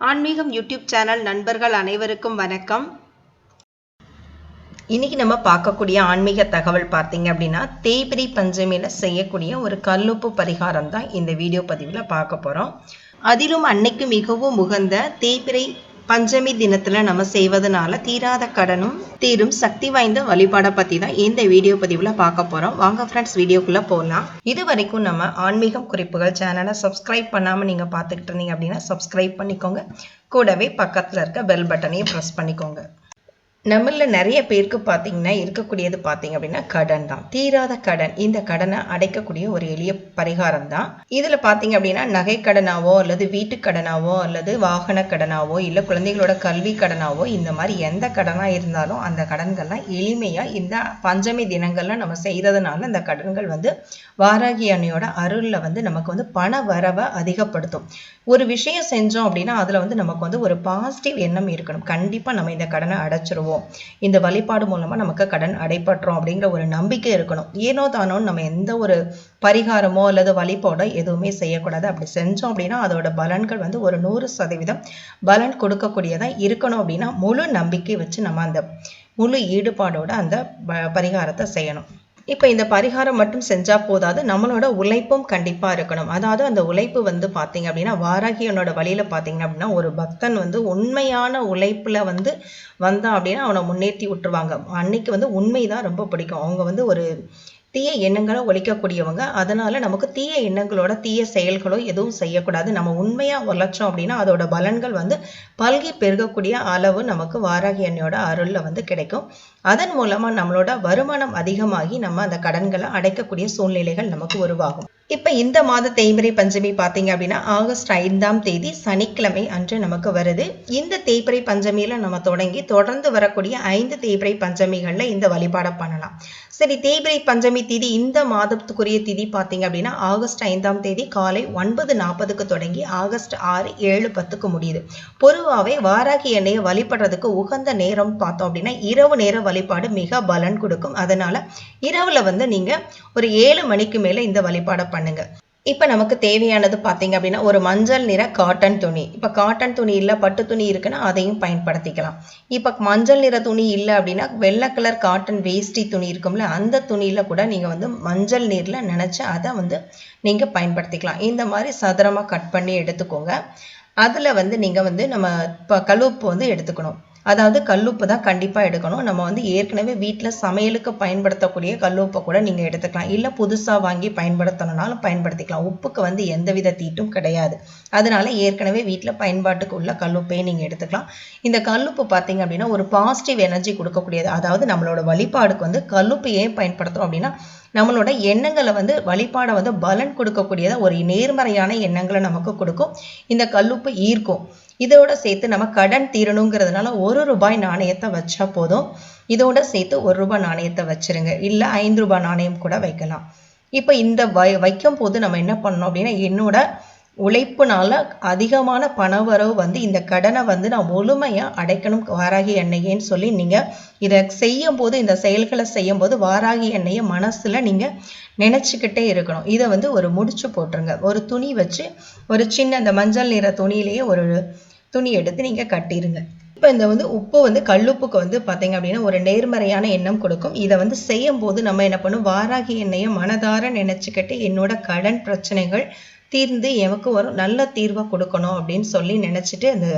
ஆன்மீகம் YouTube channel நண்பர்கள் அனைவருக்கும் வணக்கம். இன்னைக்கு நம்ம பார்க்கக்கூடிய ஆன்மீக தகவல் பார்த்தீங்க அப்படின்னா தேய்பிரி பஞ்சமியில் செய்யக்கூடிய ஒரு கல்லுப்பு பரிகாரம் தான் இந்த வீடியோ பதிவில் பார்க்க போகிறோம் அதிலும் அன்னைக்கு மிகவும் உகந்த தேய்பிரை பஞ்சமி தினத்தில் நம்ம செய்வதனால தீராத கடனும் தீரும் சக்தி வாய்ந்த வழிபாடை பற்றி தான் இந்த வீடியோ பதிவில் பார்க்க போகிறோம் வாங்க ஃப்ரெண்ட்ஸ் வீடியோக்குள்ளே போகலாம் இது வரைக்கும் நம்ம ஆன்மீகம் குறிப்புகள் சேனலை சப்ஸ்கிரைப் பண்ணாமல் நீங்கள் பார்த்துக்கிட்டு இருந்தீங்க அப்படின்னா சப்ஸ்கிரைப் பண்ணிக்கோங்க. கூடவே பக்கத்தில் இருக்க பெல் பட்டனையும் ப்ரெஸ் பண்ணிக்கோங்க. நம்மள நிறைய பேருக்கு பார்த்தீங்கன்னா இருக்கக்கூடியது பார்த்தீங்க அப்படின்னா கடன் தான். தீராத கடன். இந்த கடனை அடைக்கக்கூடிய ஒரு எளிய பரிகாரம் தான். இதில் பார்த்தீங்க அப்படின்னா நகை கடனாவோ அல்லது வீட்டு கடனாவோ அல்லது வாகன கடனாவோ இல்லை குழந்தைகளோட கல்வி கடனாவோ இந்த மாதிரி எந்த கடனாக இருந்தாலும் அந்த கடன்கள்லாம் எளிமையாக இந்த பஞ்சமி தினங்கள்லாம் நம்ம செய்கிறதுனால அந்த கடன்கள் வந்து வாராகி அன்னையோட அருளில் வந்து நமக்கு வந்து பண வரவை அதிகப்படுத்தும். ஒரு விஷயம் செஞ்சோம் அப்படின்னா அதில் வந்து நமக்கு வந்து ஒரு பாசிட்டிவ் எண்ணம் இருக்கணும். கண்டிப்பாக நம்ம இந்த கடனை அடைச்சிருவோம். இந்த வழிபாடு மூலமாக நமக்கு கடன் அடைப்பட்டுரும் அப்படிங்கிற ஒரு நம்பிக்கை இருக்கணும். ஏனோ தானோன்னு நம்ம எந்த ஒரு பரிகாரமோ அல்லது வழிபாடோ எதுவுமே செய்யக்கூடாது. அப்படி செஞ்சோம் அப்படின்னா அதோட பலன்கள் வந்து ஒரு நூறு சதவீதம் பலன் கொடுக்கக்கூடியதாக இருக்கணும் அப்படின்னா முழு நம்பிக்கை வச்சு நம்ம அந்த முழு ஈடுபாடோட அந்த ப- பரிகாரத்தை செய்யணும். இப்போ இந்த பரிகாரம் மட்டும் செஞ்சால் போதாது நம்மளோட உழைப்பும் கண்டிப்பாக இருக்கணும். அதாவது அந்த உழைப்பு வந்து பார்த்திங்க அப்படின்னா வாராகியனோட வழியில் பார்த்தீங்க அப்படின்னா ஒரு பக்தன் வந்து உண்மையான உழைப்பில் வந்து வந்தான் அப்படின்னா அவனை முன்னேற்றி விட்டுருவாங்க. அன்னைக்கு வந்து உண்மை தான் ரொம்ப பிடிக்கும். அவங்க வந்து ஒரு தீய எண்ணங்களை ஒழிக்கக்கூடியவங்க. அதனால நமக்கு தீய எண்ணங்களோட தீய செயல்களோ எதுவும் செய்யக்கூடாது. நம்ம உண்மையா உழைச்சோம் அப்படின்னா அதோட பலன்கள் வந்து பல்கி பெருகக்கூடிய அளவு நமக்கு வாராகி அன்னையோட அருள்ல வந்து கிடைக்கும். அதன் மூலமா நம்மளோட வருமானம் அதிகமாகி நம்ம அந்த கடன்களை அடைக்கக்கூடிய சூழ்நிலைகள் நமக்கு உருவாகும். இப்போ இந்த மாத தேய்பிரை பஞ்சமி பார்த்தீங்க அப்படின்னா ஆகஸ்ட் ஐந்தாம் தேதி சனிக்கிழமை அன்று நமக்கு வருது. இந்த தேய்பிரை பஞ்சமியில் நம்ம தொடங்கி தொடர்ந்து வரக்கூடிய ஐந்து தேய்பிரை பஞ்சமிகளில் இந்த வழிபாடை பண்ணலாம். சரி தேய்பிரை பஞ்சமி திதி இந்த மாதத்துக்குரிய திதி பார்த்தீங்க அப்படின்னா ஆகஸ்ட் ஐந்தாம் தேதி காலை ஒன்பது நாற்பதுக்கு தொடங்கி ஆகஸ்ட் ஆறு ஏழு பத்துக்கு முடியுது. பொதுவாகவே வாராகி எண்ணெயை வழிபடுறதுக்கு உகந்த நேரம் பார்த்தோம் அப்படின்னா இரவு நேர வழிபாடு மிக பலன் கொடுக்கும். அதனால் இரவில் வந்து நீங்கள் ஒரு ஏழு மணிக்கு மேலே இந்த வழிபாடை பண்ணுங்க. இப்போ நமக்கு தேவையானது பார்த்தீங்க அப்படின்னா ஒரு மஞ்சள் நிற காட்டன் துணி. இப்போ காட்டன் துணி இல்லை பட்டு துணி இருக்குன்னா அதையும் பயன்படுத்திக்கலாம். இப்போ மஞ்சள் நிற துணி இல்லை அப்படின்னா வெள்ளை கலர் காட்டன் வேஷ்டி துணி இருக்கும்ல அந்த துணியில கூட நீங்க வந்து மஞ்சள் நீரில் நினச்சி அதை வந்து நீங்க பயன்படுத்திக்கலாம். இந்த மாதிரி சதுரமாக கட் பண்ணி எடுத்துக்கோங்க. அதில் வந்து நீங்கள் வந்து நம்ம இப்போ கழுவுப்பு வந்து எடுத்துக்கணும். அதாவது கல்லுப்பு தான் கண்டிப்பாக எடுக்கணும். நம்ம வந்து ஏற்கனவே வீட்டில் சமையலுக்கு பயன்படுத்தக்கூடிய கல்லுப்பை கூட நீங்கள் எடுத்துக்கலாம். இல்லை புதுசாக வாங்கி பயன்படுத்தணும்னாலும் பயன்படுத்திக்கலாம். உப்புக்கு வந்து எந்தவித தீட்டும் கிடையாது. அதனால ஏற்கனவே வீட்டில் பயன்பாட்டுக்கு உள்ள கல்லுப்பையை நீங்கள் எடுத்துக்கலாம். இந்த கல்லுப்பு பார்த்தீங்க அப்படின்னா ஒரு பாசிட்டிவ் எனர்ஜி கொடுக்கக்கூடியது. அதாவது நம்மளோட வழிபாடுக்கு வந்து கல்லுப்பு ஏன் பயன்படுத்துகிறோம் அப்படின்னா நம்மளோட எண்ணங்களை வந்து வழிபாடை வந்து பலன் கொடுக்கக்கூடியதாக ஒரு நேர்மறையான எண்ணங்களை நமக்கு கொடுக்கும். இந்த கல்லுப்பு ஈர்க்கும். இதோட சேர்த்து நம்ம கடன் தீரணுங்கிறதுனால ஒரு ரூபாய் நாணயத்தை வச்சா போதும். இதோட சேர்த்து ஒரு ரூபாய் நாணயத்தை வச்சிருங்க. இல்லை ஐந்து ரூபாய் நாணயம் கூட வைக்கலாம். இப்போ இந்த வை வைக்கும் போது நம்ம என்ன பண்ணோம் அப்படின்னா என்னோட உழைப்புனால அதிகமான பணவரவு வந்து இந்த கடனை வந்து நான் முழுமையாக அடைக்கணும். வாராகி எண்ணெயேன்னு சொல்லி நீங்கள் இதை செய்யும் போது இந்த செயல்களை செய்யும்போது வாராகி எண்ணெயை மனசில் நீங்கள் நினச்சிக்கிட்டே இருக்கணும். இதை வந்து ஒரு முடிச்சு போட்டுருங்க. ஒரு துணி வச்சு ஒரு சின்ன அந்த மஞ்சள் நிற துணியிலேயே ஒரு துணி எடுத்து நீங்கள் கட்டிடுங்க இப்போ இந்த வந்து உப்பு வந்து கல்லுப்புக்கு வந்து பார்த்தீங்க அப்படின்னா ஒரு நேர்மறையான எண்ணம் கொடுக்கும். இதை வந்து செய்யும் போது நம்ம என்ன பண்ணும் வாராகி எண்ணெயை மனதார நினச்சிக்கிட்டு என்னோட கடன் பிரச்சனைகள் தீர்ந்து எமக்கு ஒரு நல்ல தீர்வை கொடுக்கணும் அப்படின்னு சொல்லி நினச்சிட்டு அந்த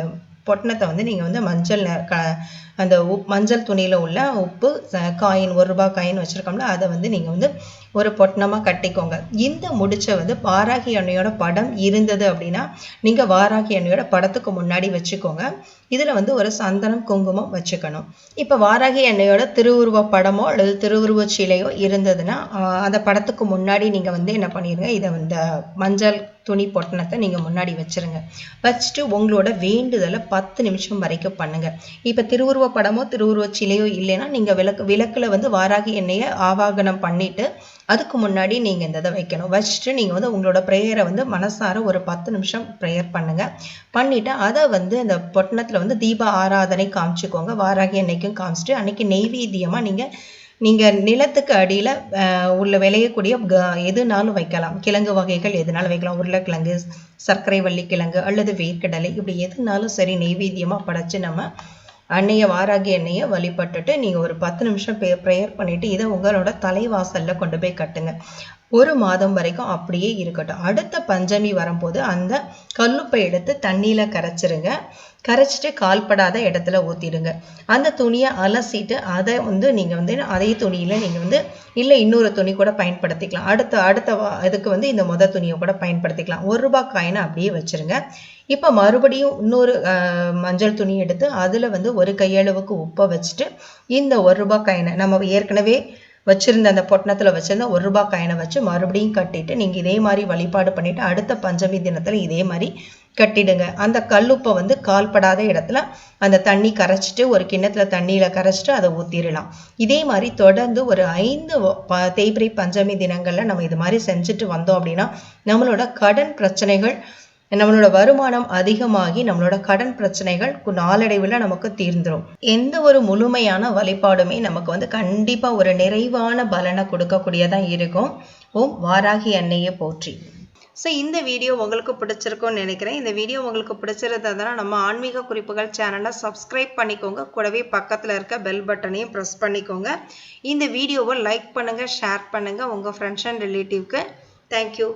பொட்டணத்தை வந்து நீங்கள் வந்து மஞ்சள் க- அந்த உப் மஞ்சள் துணியில் உள்ள உப்பு காயின் ஒரு ரூபாய் காயின் வச்சுருக்கோம்ல அதை வந்து நீங்கள் வந்து ஒரு பொட்டணமாக கட்டிக்கோங்க. இந்த முடிச்ச வந்து வாராகி அன்னையோட படம் இருந்தது அப்படின்னா நீங்கள் வாராகி அன்னையோட படத்துக்கு முன்னாடி வச்சுக்கோங்க. இதில் வந்து ஒரு சந்தனம் குங்குமம் வச்சுக்கணும். இப்போ வாராகி அன்னையோட திருவுருவ படமோ அல்லது திருவுருவ சிலையோ இருந்ததுன்னா அந்த படத்துக்கு முன்னாடி நீங்கள் வந்து என்ன பண்ணிடுங்க இதை இந்த மஞ்சள் துணி பொட்டணத்தை நீங்கள் முன்னாடி வச்சிருங்க. வச்சுட்டு உங்களோட வேண்டுதலை பத்து நிமிஷம் வரைக்கும் பண்ணுங்க. இப்போ திருவுருவ படமோ திருவுருவ சிலையோ இல்லைன்னா நீங்கள் விளக்கு விளக்கில் வந்து வாராகி எண்ணெயை ஆவாகனம் பண்ணிட்டு அதுக்கு முன்னாடி நீங்கள் இந்த இதை வைக்கணும். வச்சுட்டு நீங்கள் வந்து உங்களோட ப்ரேயரை வந்து மனசார ஒரு பத்து நிமிஷம் ப்ரேயர் பண்ணுங்கள் பண்ணிவிட்டு அதை வந்து அந்த பொட்டணத்தில் வந்து தீப ஆராதனை காமிச்சுக்கோங்க. வாராகி அன்னைக்கும் காமிச்சிட்டு அன்னைக்கு நெய்வேத்தியமாக நீங்கள் நீங்கள் நிலத்துக்கு அடியில் உள்ள விளையக்கூடிய க- எதுனாலும் வைக்கலாம். கிழங்கு வகைகள் எதுனாலும் வைக்கலாம். உருளைக்கிழங்கு சர்க்கரை வள்ளி கிழங்கு அல்லது வேர்க்கடலை இப்படி எதுனாலும் சரி நெய்வேத்தியமாக படைச்சு நம்ம அன்னைய வாராகி எண்ணெயை வழிபட்டுட்டு நீங்கள் ஒரு பத்து நிமிஷம் ப்ரேயர் பண்ணிவிட்டு இதை உங்களோட தலைவாசலில் கொண்டு போய் கட்டுங்க. ஒரு மாதம் வரைக்கும் அப்படியே இருக்கட்டும். அடுத்த பஞ்சமி வரும்போது அந்த கல்லுப்பை எடுத்து தண்ணியில் கரைச்சிருங்க. கரைச்சிட்டு கால்படாத இடத்துல ஊற்றிடுங்க அந்த துணியை அலசிட்டு அதை வந்து நீங்கள் வந்து அதே துணியில் நீங்கள் வந்து இல்லை இன்னொரு துணி கூட பயன்படுத்திக்கலாம். அடுத்த அடுத்த இதுக்கு வந்து இந்த முத துணியை கூட பயன்படுத்திக்கலாம். ஒரு ரூபாய் காயினை அப்படியே வச்சிருங்க. இப்போ மறுபடியும் இன்னொரு மஞ்சள் துணி எடுத்து அதில் வந்து ஒரு கையளவுக்கு உப்பை வச்சுட்டு இந்த ஒரு ரூபாய் காயினை நம்ம ஏற்கனவே வச்சுருந்த அந்த பொட்டணத்தில் வச்சுருந்த ஒரு ரூபாய் காயினை வச்சு மறுபடியும் கட்டிட்டு நீங்கள் இதே மாதிரி வழிபாடு பண்ணிவிட்டு அடுத்த பஞ்சமி தினத்தில் இதே மாதிரி கட்டிடுங்க. அந்த கல்லுப்பை வந்து கால்படாத இடத்துல அந்த தண்ணி கரைச்சிட்டு ஒரு கிண்ணத்துல தண்ணியில் கரைச்சிட்டு அதை ஊற்றிடலாம் இதே மாதிரி தொடர்ந்து ஒரு ஐந்து ப- தேய்பிறை பஞ்சமி தினங்களில் நம்ம இது மாதிரி செஞ்சுட்டு வந்தோம் அப்படின்னா நம்மளோட கடன் பிரச்சனைகள் நம்மளோட வருமானம் அதிகமாகி நம்மளோட கடன் பிரச்சனைகள் நாளடைவில் நமக்கு தீர்ந்துடும் எந்த ஒரு முழுமையான வழிபாடுமே நமக்கு வந்து கண்டிப்பா ஒரு நிறைவான பலனை கொடுக்கக்கூடியதா இருக்கும். ஓம் வாராகி அன்னையை போற்றி. ஸோ இந்த வீடியோ உங்களுக்கு பிடிச்சிருக்கும்னு நினைக்கிறேன். இந்த வீடியோ உங்களுக்கு பிடிச்சிருந்ததுன்னா நம்ம ஆன்மீக குறிப்புகள் சேனலை சப்ஸ்கிரைப் பண்ணிக்கோங்க. கூடவே பக்கத்தில் இருக்க பெல் பட்டனையும் ப்ரெஸ் பண்ணிக்கோங்க. இந்த வீடியோவை லைக் பண்ணுங்கள் ஷேர் பண்ணுங்கள் உங்கள் ஃப்ரெண்ட்ஸ் அண்ட் ரிலேட்டிவ்க்கு தேங்க்யூ